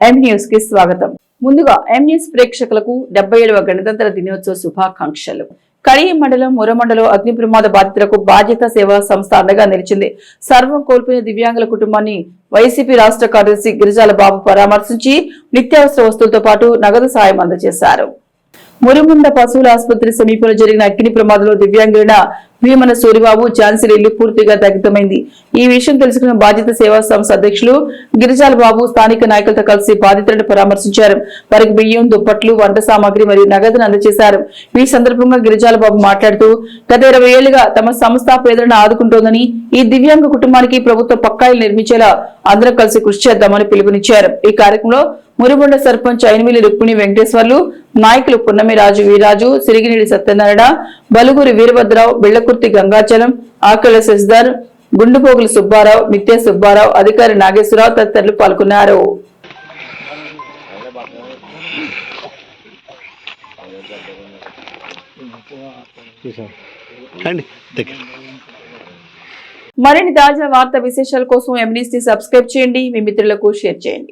ఎం న్యూస్కి స్వాగతం. ముందుగా ఎం న్యూస్ ప్రేక్షకులకు డెబ్బై ఏడవ గణతంత్ర దినోత్సవ శుభాకాంక్షలు. కడియం మండలం మురమండలం అగ్ని ప్రమాద బాధితులకు బాధ్యత సేవా సంస్థ అండగా నిలిచింది. సర్వం కోల్పోయిన దివ్యాంగుల కుటుంబాన్ని వైసీపీ రాష్ట్ర కార్యదర్శి గిరిజాల బాబు పరామర్శించి నిత్యావసర వస్తువులతో పాటు నగదు సాయం అందజేశారు. మురుముండ పశువుల ఆసుపత్రి సమీపంలో జరిగిన అగ్ని ప్రమాదంలో దివ్యాంగులైన భీమన సూరిబాబు ఝాన్సీ ఇల్లు పూర్తిగా దగ్ధమైంది. ఈ విషయం తెలుసుకున్న బాధిత సేవా సంస్థ అధ్యక్షులు గిరిజాల బాబు స్థానిక నాయకులతో కలిసి బాధితులను పరామర్శించారు. వారికి బియ్యం దుప్పట్లు వంట సామాగ్రి మరియు నగదును అందజేశారు. ఈ సందర్భంగా గిరిజాల బాబు మాట్లాడుతూ గత ఇరవై ఏళ్ళుగా తమ సంస్థ పేదలను ఆదుకుంటోందని ఈ దివ్యాంగ కుటుంబానికి ప్రభుత్వ పక్కాయిలు నిర్మించేలా అందరం కలిసి కృషి చేద్దామని పిలుపునిచ్చారు. ఈ కార్యక్రమంలో మురుగొండ సర్పంచ్ అయినమిల్లి రుక్మిణి వెంకటేశ్వర్లు నాయకులు పున్నమి రాజు వీరాజు సిరిగినేడి సత్యనారాయణ బలుగురి వీరభద్రరావు బిళ్ళకుర్తి గంగాచలం ఆకల శశిధర్ గుండుపోగులు సుబ్బారావు నిత్య సుబ్బారావు అధికారి నాగేశ్వరరావు తదితరులు పాల్గొన్నారు. మరిన్ని తాజా వార్తా విశేషాల కోసం ఎంనీస్ని సబ్స్క్రైబ్ చేయండి. మీ మిత్రులకు షేర్ చేయండి.